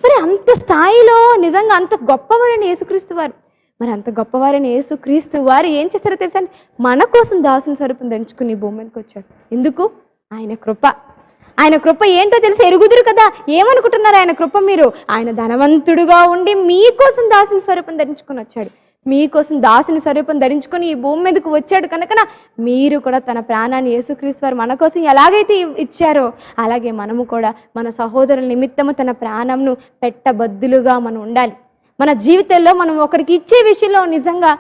మరి అంత స్థాయిలో నిజంగా అంత గొప్పవారని యేసుక్రీస్తు వారు. మరి అంత గొప్పవారని యేసుక్రీస్తు వారు ఏం చేస్తారో తెలుసా? అండి? మన కోసం దాసుని స్వరూపం దంచుకుని భూమికి వచ్చారు. ఎందుకు? ఆయన కృప. ఆయన కృప ఏంటో తెలిసి? ఎరుగుదురు కదా? ఏమనుకుంటున్నారు ఆయన కృప మీరు? ఆయన ధనవంతుడుగా ఉండి మీకోసం దాసుని స్వరూపం ధరించుకొని వచ్చాడు. మీకోసం దాసుని స్వరూపం ధరించుకొని ఈ భూమి మీదకు వచ్చాడు కనుక మీరు కూడా తన ప్రాణాన్ని యేసుక్రీస్తు వారు మన కోసం ఎలాగైతే ఇచ్చారో అలాగే మనము కూడా మన సహోదరుల నిమిత్తము తన ప్రాణంను పెట్టబద్దులుగా మనం ఉండాలి. మన జీవితంలో మనం ఒకరికి ఇచ్చే విషయంలో నిజంగా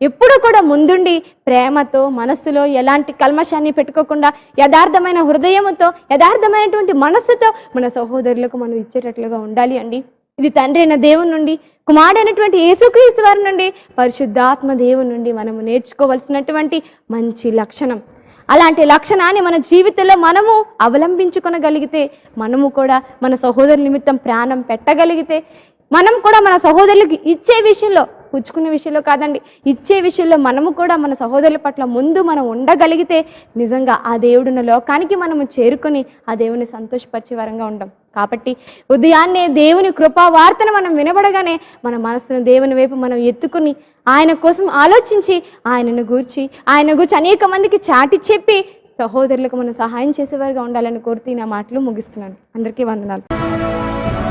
ఎప్పుడూ కూడా ముందుండి ప్రేమతో మనస్సులో ఎలాంటి కల్మషాన్ని పెట్టుకోకుండా యథార్థమైన హృదయముతో యథార్థమైనటువంటి మనస్సుతో మన సహోదరులకు మనం ఇచ్చేటట్లుగా ఉండాలి అండి. ఇది తండ్రి అయిన దేవుని నుండి కుమారుడైనటువంటి యేసుక్రీస్తు వారి నుండి పరిశుద్ధాత్మ దేవుని నుండి మనము నేర్చుకోవలసినటువంటి మంచి లక్షణం. అలాంటి లక్షణాన్ని మన జీవితంలో మనము అవలంబించుకొనగలిగితే మనము కూడా మన సహోదరుల నిమిత్తం ప్రాణం పెట్టగలిగితే మనం కూడా మన సహోదరులకి ఇచ్చే విషయంలో పుచ్చుకునే విషయంలో కాదండి. ఇచ్చే విషయంలో మనము కూడా మన సహోదరుల పట్ల ముందు మనం ఉండగలిగితే నిజంగా ఆ దేవుడున్న లోకానికి మనము చేరుకొని ఆ దేవుని సంతోషపరిచే వరంగా ఉంటాం కాబట్టి ఉదయాన్నే దేవుని కృపా వార్తను మనం వినబడగానే మన మనసును దేవుని వైపు మనం ఎత్తుకుని ఆయన కోసం ఆలోచించి ఆయనను గూర్చి ఆయన గూర్చి అనేక మందికి చాటి చెప్పి సహోదరులకు మనం సహాయం చేసేవారుగా ఉండాలని కోరుతూ నా మాటలు ముగిస్తున్నాను. అందరికీ వందనాలు.